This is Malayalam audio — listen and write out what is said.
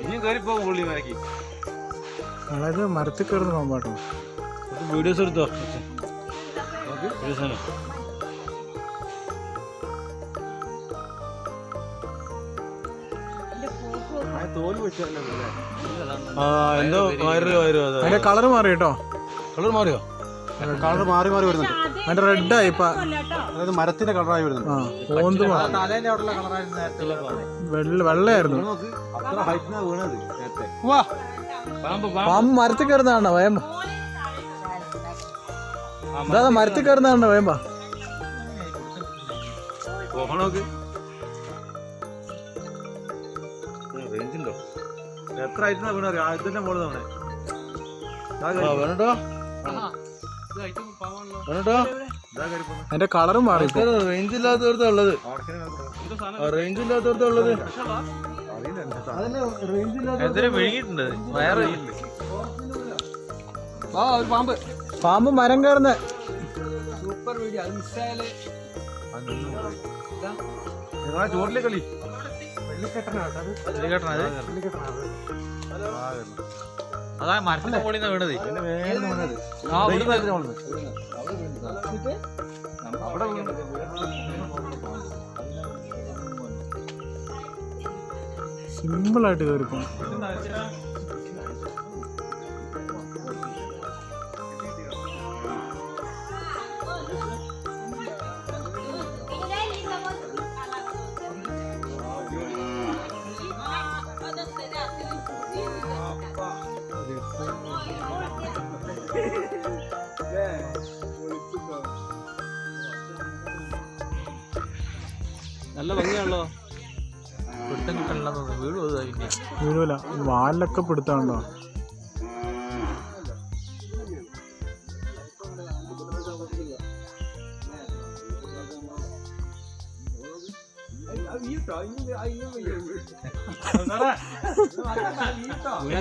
ഇനിയും കയറിപ്പോകും പുള്ളി മരക്കി അതായത് മരത്തിൽ കയറുന്ന പാമ്പാട്ടോ വീഡിയോസ് എടുത്തോ? വീഡിയോസ് ആ എന്തോ വയറ് വയറ് അതെ അതിന്റെ കളർ മാറി കേട്ടോ കളർ മാറിയോ? കളർ മാറി മാറി വരുന്നുണ്ട്. അതിന്റെ റെഡായി ഇപ്പൊ അതായത് മരത്തിന്റെ കളറായി വരുന്നുണ്ട്. മാറി. തലേന്റെ അവിടെയുള്ള കളറായിരുന്നു വെള്ള വെള്ളയായിരുന്നു. അത്ര ഹൈറ്റിനാ വീണത് വാ പാമ്പ് പാമ്പ്. മരത്തിൽ കയറുന്നതാണോ വേമ്പ. ഇതാ മരത്തിൽ കയറുന്നതാണോ വേമ്പ. എത്ര ആയിട്ടാ വീണ. അറിയാം ആദ്യത്തിന്റെ മോൾ തവണ വേണട്ടോ വേണട്ടോ കളറും കളറ് മാറി. റേഞ്ച് ഇല്ലാത്തവർത്ത ഉള്ളത്. റേഞ്ച് ഇല്ലാത്തവർത്ത ഉള്ളത്. പാമ്പ്. പാമ്പ് മരം കയറുന്ന. സൂപ്പർ വീഡിയോ അത് മിസ്സായാൽ. ചോറിലെ കളി. അതാ മരത്തിന്റെ മുകളിൽ നിന്ന് വീണത്. ആ അവിടെ സിമ്പിൾ ആയിട്ട് കയറിപ്പോ നല്ല ഭംഗിയാണല്ലോ. പിടുത്തം കിട്ടണില്ല വീട് പിന്നെ വീഴൂല വാലിലൊക്കെ പിടുത്താണ്ടോ വീണ